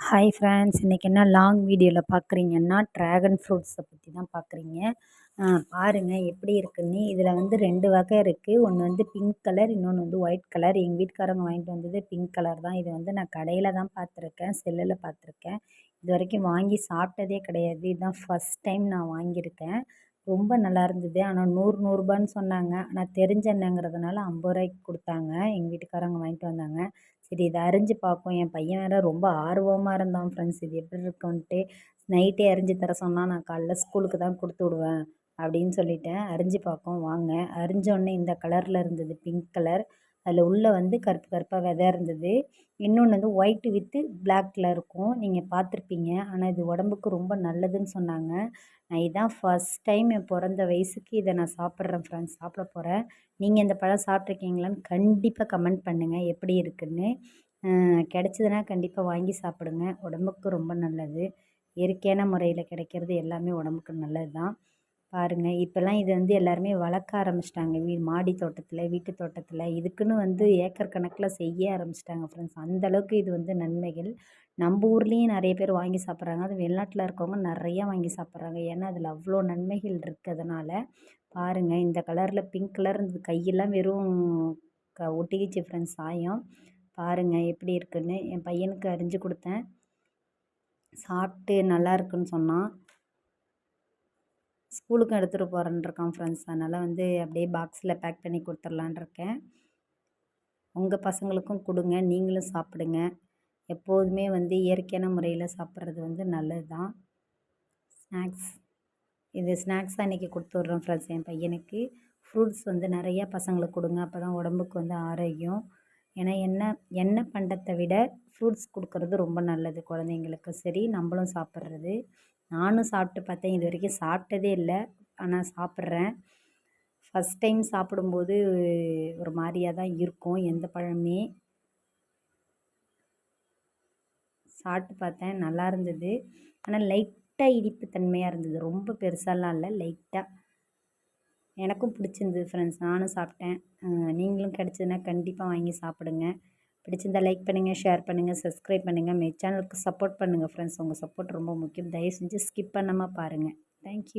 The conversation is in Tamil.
ஹாய் ஃப்ரெண்ட்ஸ் இன்றைக்கி என்ன லாங் வீடியோவில் பார்க்குறீங்கன்னா ட்ராகன் ஃப்ரூட்ஸை பற்றி தான் பார்க்குறீங்க பாருங்கள் எப்படி இருக்குன்னு. இதில் வந்து ரெண்டு வகை இருக்குது ஒன்று வந்து பிங்க் கலர் இன்னொன்று வந்து ஒயிட் கலர் எங்கள் வீட்டுக்காரங்க வாங்கிட்டு வந்தது பிங்க் கலர் தான். இது வந்து நான் கடையில் தான் பார்த்துருக்கேன் செல்லில் பார்த்துருக்கேன். இது வரைக்கும் வாங்கி சாப்பிட்டதே கிடையாது. இதுதான் ஃபஸ்ட் டைம் நான் வாங்கியிருக்கேன். ரொம்ப நல்லா இருந்தது. ஆனால் நூறு நூறுரூபான்னு சொன்னாங்க. ஆனால் தெரிஞ்ச எண்ணெய்ங்கிறதுனால ஐம்பது ரூபாய்க்கு கொடுத்தாங்க. எங்கள் வீட்டுக்காரங்க வாங்கிட்டு வந்தாங்க. சரி இதை அரிஞ்சு பார்ப்போம் என் பையன் வேறு ரொம்ப ஆர்வமாக இருந்தான் ஃப்ரெண்ட்ஸ் இது எப்படி இருக்குன்ட்டு நைட்டே அரிஞ்சு தர சொன்னால் நான் காலைல ஸ்கூலுக்கு தான் கொடுத்து விடுவேன் அப்படின்னு சொல்லிட்டேன். அரிஞ்சு பார்ப்போம் வாங்க. அரிஞ்சோடனே இந்த கலரில் இருந்தது பிங்க் கலர் அதில் உள்ளே வந்து கருப்பு கருப்பாக விதை இருந்தது. இன்னொன்று வந்து ஒயிட்டு வித்து பிளாக்கில் இருக்கும். நீங்கள் பார்த்துருப்பீங்க. ஆனால் இது உடம்புக்கு ரொம்ப நல்லதுன்னு சொன்னாங்க. நான் இதான் ஃபஸ்ட் டைம் என் பிறந்த வயசுக்கு இதை நான் சாப்பிட்றேன் ஃப்ரெண்ட்ஸ் சாப்பிட போகிறேன் நீங்கள் இந்த பழம் சாப்பிட்ருக்கீங்களான்னு கண்டிப்பாக கமெண்ட் பண்ணுங்கள் எப்படி இருக்குன்னு. கிடச்சிதுன்னா கண்டிப்பாக வாங்கி சாப்பிடுங்க. உடம்புக்கு ரொம்ப நல்லது. இயற்கையான முறையில் கிடைக்கிறது எல்லாமே உடம்புக்கு நல்லது தான் பாருங்கள் இப்போல்லாம் இது வந்து எல்லாருமே வளர்க்க ஆரம்பிச்சிட்டாங்க. வீ மாடி தோட்டத்தில் வீட்டு தோட்டத்தில். இதுக்குன்னு வந்து ஏக்கர் கணக்கில் செய்ய ஆரம்பிச்சிட்டாங்க ஃப்ரெண்ட்ஸ் அந்தளவுக்கு இது வந்து நன்மைகள். நம்ம ஊர்லேயும் நிறைய பேர் வாங்கி சாப்பிட்றாங்க. அது வெளிநாட்டில் இருக்கவங்க நிறையா வாங்கி சாப்பிட்றாங்க. ஏன்னா அதில் அவ்வளோ நன்மைகள் இருக்கிறதுனால பாருங்கள் இந்த கலரில் பிங்க் கலர் இருந்தது கையெல்லாம் வெறும் க ஒட்டிக்கிச்சு ஃப்ரெண்ட்ஸ் சாயம். பாருங்கள் எப்படி இருக்குன்னு. என் பையனுக்கு அறிஞ்சு கொடுத்தேன். சாப்பிட்டு நல்லா இருக்குன்னு சொன்னான். ஸ்கூலுக்கும் எடுத்துகிட்டு போகிறேன்னு இருக்கான் ஃப்ரெண்ட்ஸ் அதனால் வந்து அப்படியே பாக்ஸில் பேக் பண்ணி கொடுத்துர்லான் இருக்கேன். உங்கள் பசங்களுக்கும் கொடுங்க நீங்களும் சாப்பிடுங்க. எப்போதுமே வந்து இயற்கையான முறையில் சாப்பிட்றது வந்து நல்லது தான் ஸ்நாக்ஸ் இது ஸ்நாக்ஸாக இன்றைக்கி கொடுத்துட்றோம் ஃப்ரெண்ட்ஸ் என் பையனுக்கு ஃப்ரூட்ஸ் வந்து நிறையா பசங்களுக்கு கொடுங்க. அப்போ தான் உடம்புக்கு வந்து ஆரோக்கியம். ஏன்னா என்ன எண்ணெய் பண்டத்தை விட ஃப்ரூட்ஸ் கொடுக்குறது ரொம்ப நல்லது குழந்தைங்களுக்கு. சரி நம்மளும் சாப்பிட்றது. நானும் சாப்பிட்டு பார்த்தேன். இது வரைக்கும் சாப்பிட்டதே இல்லை. ஆனால் சாப்பிட்றேன். ஃபஸ்ட் டைம் சாப்பிடும்போது ஒரு மாதிரியாக தான் இருக்கும். எந்த பழமே. சாப்பிட்டு பார்த்தேன். நல்லா இருந்தது. ஆனால் லைட்டாக இனிப்பு தன்மையாக இருந்தது. ரொம்ப பெருசாலாம் இல்லை. லைட்டாக எனக்கும் பிடிச்சிருந்தது ஃப்ரெண்ட்ஸ் நானும் சாப்பிட்டேன். நீங்களும் கிடச்சிதுன்னா கண்டிப்பாக வாங்கி சாப்பிடுங்க. பிடிச்சிருந்தால் லைக் பண்ணுங்கள் ஷேர் பண்ணுங்கள் சப்ஸ்கிரைப் பண்ணுங்கள் மே சேனலுக்கு சப்போர்ட் பண்ணுங்கள் ஃப்ரெண்ட்ஸ் உங்கள் சப்போர்ட் ரொம்ப முக்கியம். தயவு செஞ்சு ஸ்கிப் பண்ணாமல் பாருங்கள் தேங்க்யூ